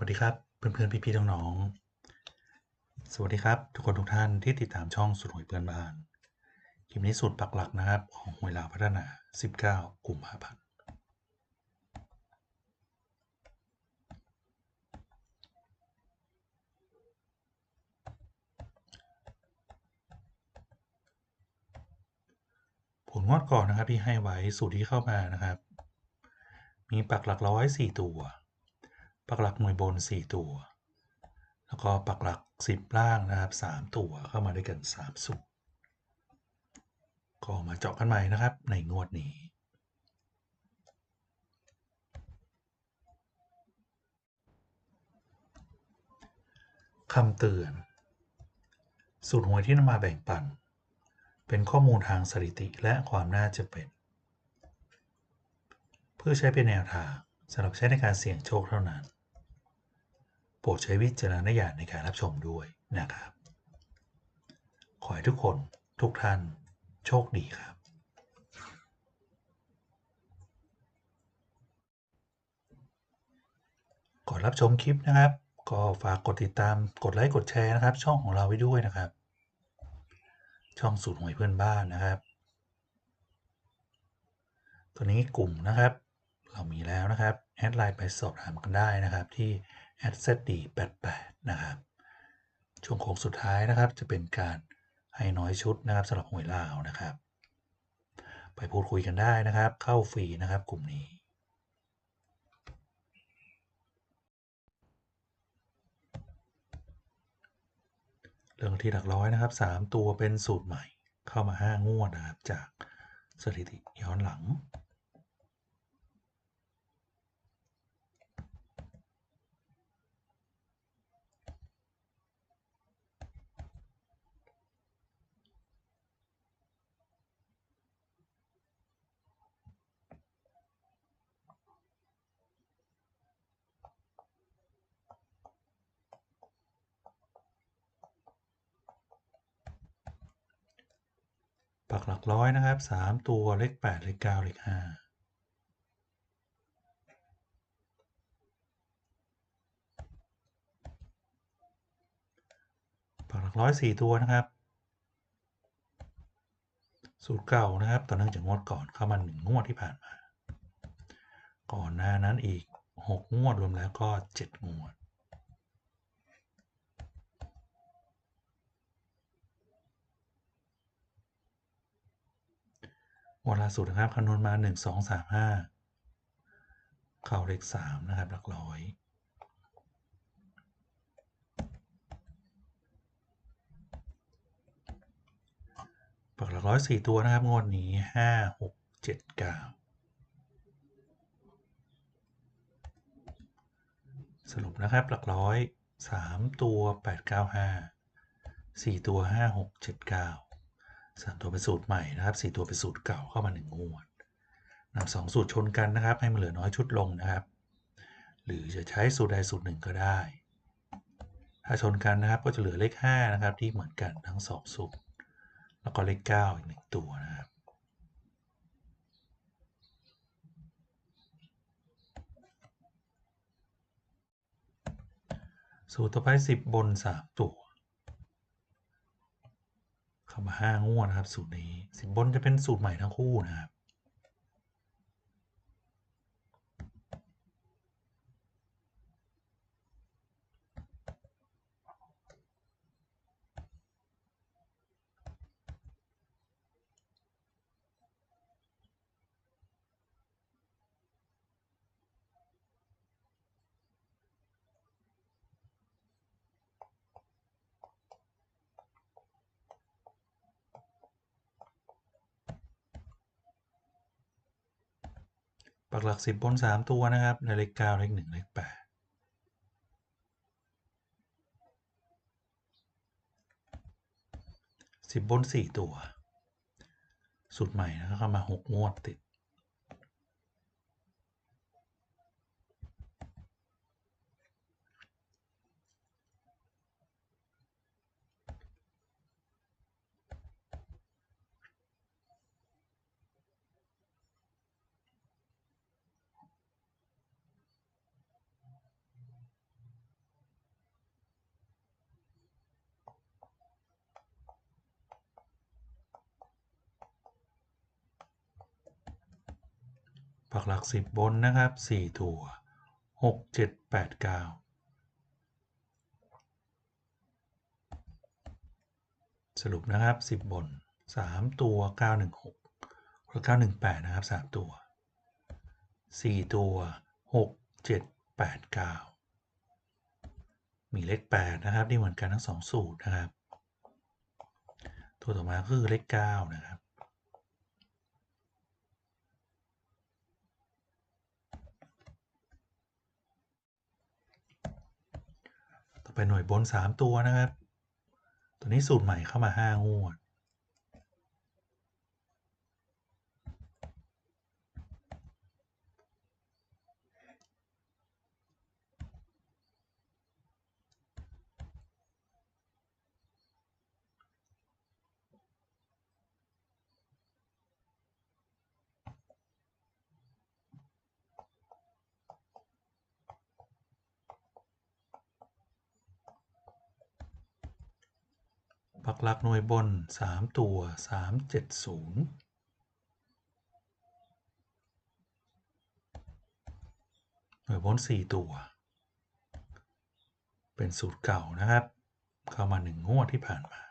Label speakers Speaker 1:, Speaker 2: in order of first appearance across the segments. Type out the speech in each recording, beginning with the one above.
Speaker 1: วัสดีครับเพื่อนๆพี่ๆน้องๆสวัสดีครับ ทุกคนทุกท่านที่ติดตามช่องสุดหวยเพื่อนบ้านคลิปนี้สุดปักหลักนะครับของหวยลาวพัฒนา 19 กลุ่มภาพันธ์ผลงวดก่อนนะครับที่ให้ไว้สูตรที่เข้ามานะครับ มีปักหลักร้อยสี่ตัว ปักหลักหน่วยบน 4 ตัว แล้วก็ปักหลัก 10 ล่างนะครับ 3 ตัวเข้ามาด้วยกัน 3 สูตรก็มาเจาะกันใหม่นะครับ ในงวดนี้คำเตือน สูตรหวยที่นำมาแบ่งปัน เป็นข้อมูลทางสถิติและความน่าจะเป็น เพื่อใช้เป็นแนวทาง สำหรับใช้ในการเสี่ยงโชคเท่านั้น โปรดใช้วิจารณญาณในการรับชมด้วยนะครับ ขอให้ทุกคนทุกท่านโชคดีครับ ก่อนรับชมคลิปนะครับ ก็ฝากกดติดตามกดไลค์กดแชร์นะครับ ช่องของเราไว้ด้วยนะครับ ช่องสูตรหวยเพื่อนบ้านนะครับ ตัวนี้กลุ่มนะครับ เรามีแล้วนะครับแอดไลน์ไปสอบถามกันได้นะครับที่ @zd88 นะครับช่วงโค้งสุดท้ายนะครับ จะเป็นการให้น้อยชุดนะครับสำหรับหวยลาวนะครับ ไปพูดคุยกันได้นะครับ เข้าฟรีนะครับกลุ่มนี้ เรื่องที่หลักร้อยนะครับ 3 ตัวเป็นสูตรใหม่เข้ามา 5 งวดนะครับ จากสถิติย้อนหลัง ปักหลักร้อยนะครับ 3 ตัวเลข8เลข9เลข5ปักหลักร้อย4ตัวนะครับ สูตรเก่านะครับ ต่อเนื่องจากงวดก่อนเข้ามา1งวดที่ผ่านมา ก่อนหน้านั้นอีก6งวดรวมแล้วก็7งวด วดล่าสุดนะครับคำนวณมา 1 2 3 5 เข้าเลข3นะครับ หลักร้อยปักหลักร้อยสี่ตัวนะครับ งวดนี้ห้าหกเจ็ดเก้าสรุปนะครับ หลักร้อยสามตัวแปดเก้าห้าสี่ตัวห้าหกเจ็ดเก้า สามตัวเป็นสูตรใหม่นะครับสี่ตัวเป็นสูตรเก่าเข้ามาหนึ่งงวดนำสองสูตรชนกันนะครับ ให้มันเหลือน้อยชุดลงนะครับ หรือจะใช้สูตรใดสูตรหนึ่งก็ได้ ถ้าชนกันนะครับก็จะเหลือเลข5นะครับที่เหมือนกันทั้งสองสูตรแล้วก็เลข9อีกหนึ่งตัวนะครับสูตรต่อไป 10 บน 3 ตัว มา 5 งวดนะครับ สูตรนี้ สิบบนจะเป็นสูตรใหม่ทั้งคู่นะครับ ปักหลัก 10 บน 3 ตัวนะครับในเลข9เลข1เลข8สิบบน4ตัว สูตรใหม่นะครับมามา6งวดติด ปักหลักสิบบนนะครับสี่ตัวหกเจ็ดแปดเก้าสรุปนะครับสิบบนสามตัวเก้าหนึ่งหกแล้วเก้าหนึ่งแปดนะครับสามตัวสี่ตัวหกเจ็ดแปดเก้ามีเลขแปดนะครับนี่เหมือนกันทั้งสองสูตรนะครับ ตัวต่อมาคือเลขเก้านะครับ ไปหน่วยบน 3 ตัวนะครับ ตัวนี้สูตรใหม่เข้ามา 5 งวด หลักหน่วยบน3ตัว370หน่วยบน4ตัว เป็นสูตรเก่านะครับ เข้ามา1งวดที่ผ่านมา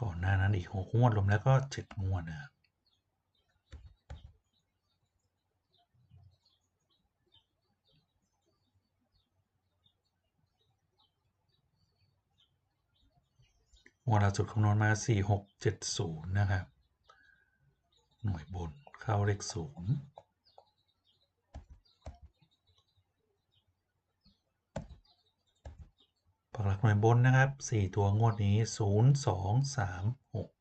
Speaker 1: ก่อนหน้านั้นอีก6งวดรวมแล้วก็7งวดนะครับ วดล่าสุดคำนวณมา 4670 นะครับ หน่วยบนเข้าเลขศูนย์ปักหลักหน่วยบนนะครับ 4 ตัวงวดนี้ 0 2 3 6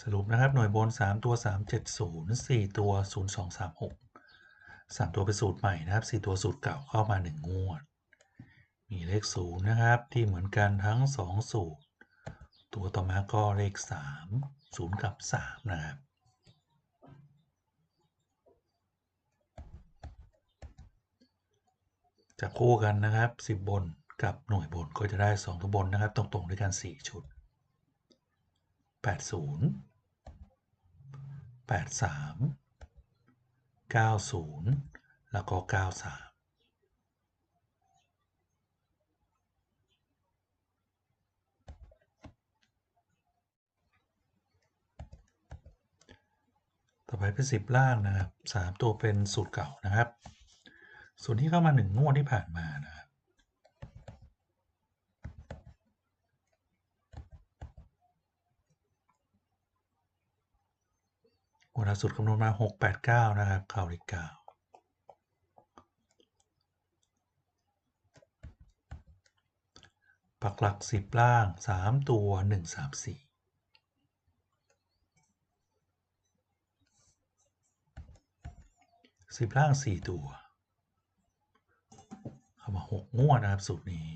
Speaker 1: สรุปนะครับ หน่วยบน 3 ตัว 370 4 ตัว 0 2 3 6 3 ตัวเป็นสูตรใหม่นะครับ 4 ตัวสูตรเก่าเข้ามา 1 งวด มีเลขศูนย์นะครับ ที่เหมือนกันทั้ง2สูตร ตัวต่อมาก็เลข3 0กับ3นะครับจะคู่กันนะครับ 10 บนกับหน่วยบนก็จะได้ 2 ตัวบนนะครับ ตรงๆด้วยกัน 4 ชุด 80 83 90 แล้วก็ 93 ไปเป็น10ล่างนะครับ3ตัวเป็นสูตรเก่านะครับส่วนที่เข้ามา1งงวดที่ผ่านมานะครับวดล่าสุดคำนวณมา689นะครับเข้าเลข9ปักหลัก10ล่าง3ตัว1 3 4สิ สิบล่างสี่ตัวเข้ามา6งวดนะครับสูตรนี้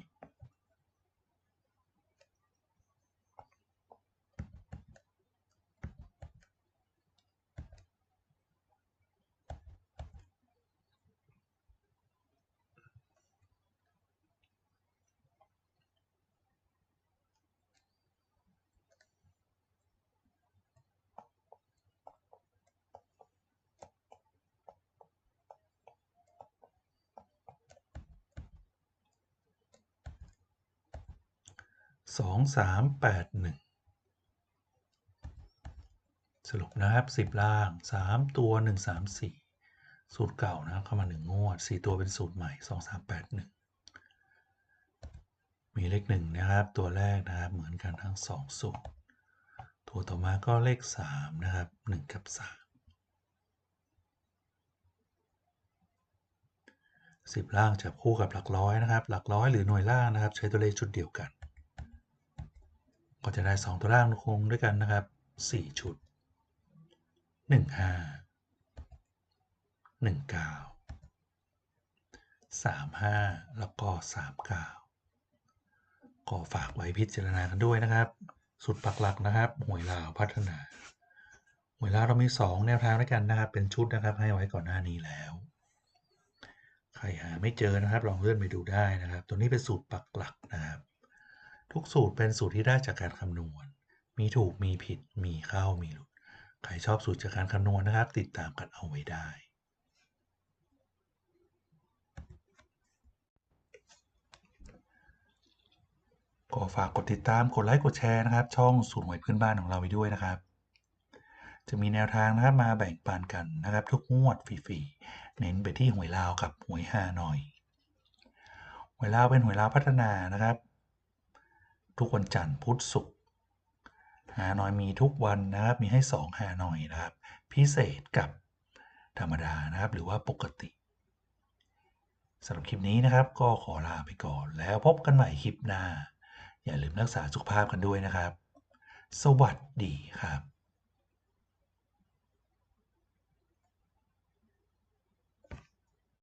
Speaker 1: สองสามแปดหนึ่งสรุปนะครับสิบล่างสามตัวหนึ่งสามสี่สูตรเก่านะครับเข้ามาหนึ่งงวดสี่ตัวเป็นสูตรใหม่สองสามแปดหนึ่งมีเลขหนึ่งนะครับ ตัวแรกนะครับเหมือนกันทั้งสองสูตร ตัวต่อมาก็เลขสามนะครับหนึ่งกับสามสิบล่างจับคู่กับหลักร้อยนะครับ หลักร้อยหรือหน่วยล่างนะครับ ใช้ตัวเลขชุดเดียวกัน ก็จะได้ 2 ตัวล่างคงด้วยกันนะครับ 4 ชุด 1 5 1 9 3 5 แล้วก็ 3 9 ก็ฝากไว้พิจารณากันด้วยนะครับ สุดปักหลักนะครับหวยลาวพัฒนาหวยลาวเรามี 2 แนวทางด้วยกันนะครับ เป็นชุดนะครับให้ไว้ก่อนหน้านี้แล้ว ใครหาไม่เจอนะครับ ลองเลื่อนไปดูได้นะครับ ตัวนี้เป็นสูตรปักหลักนะครับ ทุกสูตรเป็นสูตรที่ได้จากการคำนวณ มีถูกมีผิดมีเข้ามีหลุด ใครชอบสูตรจากการคำนวณนะครับ ติดตามกันเอาไว้ได้ ก็ฝากกดติดตามกดไลค์กดแชร์นะครับ ช่องสูตรหวยพื้นบ้านของเราไปด้วยนะครับ จะมีแนวทางนะครับมาแบ่งปันกันนะครับ ทุกงวดฟรีๆเน้นไปที่หวยลาวกับหวยฮานอยหวยลาวเป็นหวยลาวพัฒนานะครับ ทุกวันจันทร์พุธศุกร์หานอยมีทุกวันนะครับ มีให้ 2 หานอยนะครับ พิเศษกับธรรมดานะครับ หรือว่าปกติสำหรับคลิปนี้นะครับ ก็ขอลาไปก่อน แล้วพบกันใหม่คลิปหน้า อย่าลืมรักษาสุขภาพกันด้วยนะครับ สวัสดีครับ